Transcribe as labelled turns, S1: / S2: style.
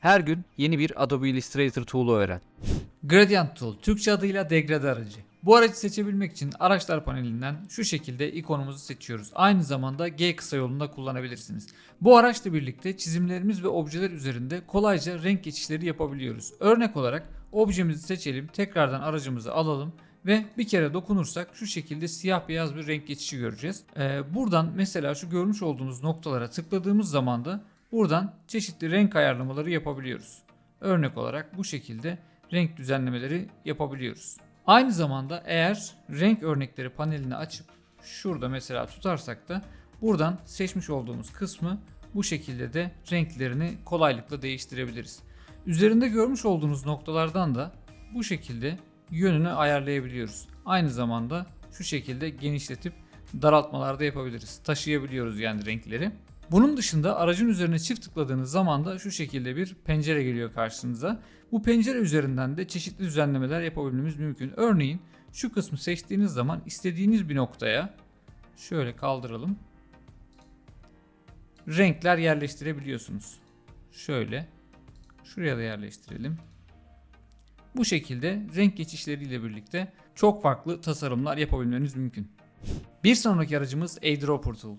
S1: Her gün yeni bir Adobe Illustrator tool'u öğren.
S2: Gradient Tool, Türkçe adıyla degrade aracı. Bu aracı seçebilmek için araçlar panelinden şu şekilde ikonumuzu seçiyoruz. Aynı zamanda G kısa yolunda kullanabilirsiniz. Bu araçla birlikte çizimlerimiz ve objeler üzerinde kolayca renk geçişleri yapabiliyoruz. Örnek olarak objemizi seçelim, tekrardan aracımızı alalım ve bir kere dokunursak şu şekilde siyah beyaz bir renk geçişi göreceğiz. Ee, buradan mesela şu görmüş olduğunuz noktalara tıkladığımız zaman da buradan çeşitli renk ayarlamaları yapabiliyoruz. Örnek olarak bu şekilde renk düzenlemeleri yapabiliyoruz. Aynı zamanda eğer renk örnekleri panelini açıp şurada mesela tutarsak da buradan seçmiş olduğumuz kısmı bu şekilde de renklerini kolaylıkla değiştirebiliriz. Üzerinde görmüş olduğunuz noktalardan da bu şekilde yönünü ayarlayabiliyoruz. Aynı zamanda şu şekilde genişletip daraltmalar da yapabiliriz. Taşıyabiliyoruz yani renkleri. Bunun dışında aracın üzerine çift tıkladığınız zaman da şu şekilde bir pencere geliyor karşınıza. Bu pencere üzerinden de çeşitli düzenlemeler yapabilmemiz mümkün. Örneğin şu kısmı seçtiğiniz zaman istediğiniz bir noktaya şöyle kaldıralım. Renkler yerleştirebiliyorsunuz. Şöyle şuraya da yerleştirelim. Bu şekilde renk geçişleriyle birlikte çok farklı tasarımlar yapabilmeniz mümkün. Bir sonraki aracımız Eyedropper Tool.